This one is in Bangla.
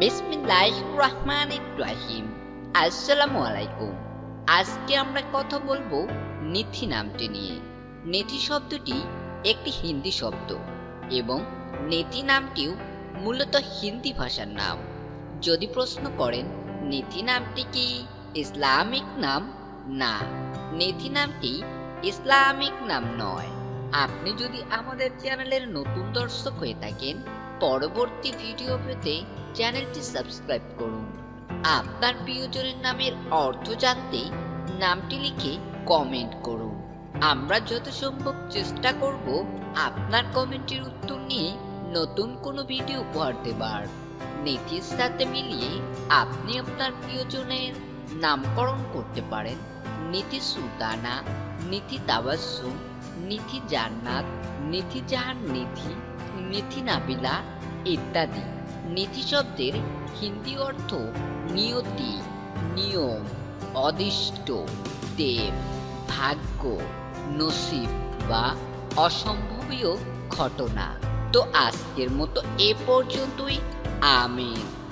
বিসমিল্লাহ রহমান রাহিম। আসসালামু আলাইকুম আজকে আমরা কথা বলব নিথি নামটি নিয়ে। নেথি শব্দটি একটি হিন্দি শব্দ এবং নেথি নামটিও মূলত হিন্দি ভাষার নাম। যদি প্রশ্ন করেন, নেথি নামটি কি ইসলামিক নাম? না, নেথি নামটি ইসলামিক নাম নয়। আপনি যদি আমাদের চ্যানেলের নতুন দর্শক হয়ে থাকেন, পরবর্তী ভিডিও পেতে চ্যানেলটি সাবস্ক্রাইব করুন। আপনার প্রিয়জনের নামের অর্থ জানতে নামটি লিখে কমেন্ট করুন। আমরা যত সম্ভব চেষ্টা করব আপনার কমেন্টের উত্তর নিয়ে নতুন কোনো ভিডিও উপহার দেবার। নীতির সাথে মিলিয়ে আপনি আপনার প্রিয়জনের নামকরণ করতে পারেন। নীতি সুলতানা নীতি তাবাসুম নীতি জান্নাত, নীতি জাহান নিধি নীতি নাবিলা ইত্যাদি। নীতি শব্দের হিন্দি অর্থ নিয়তি, নিয়ম, অদিষ্ট, দেব, ভাগ্য, নসিব বা অসম্ভবীয় ঘটনা। তো আজকের মতো এ পর্যন্তই। আমিন।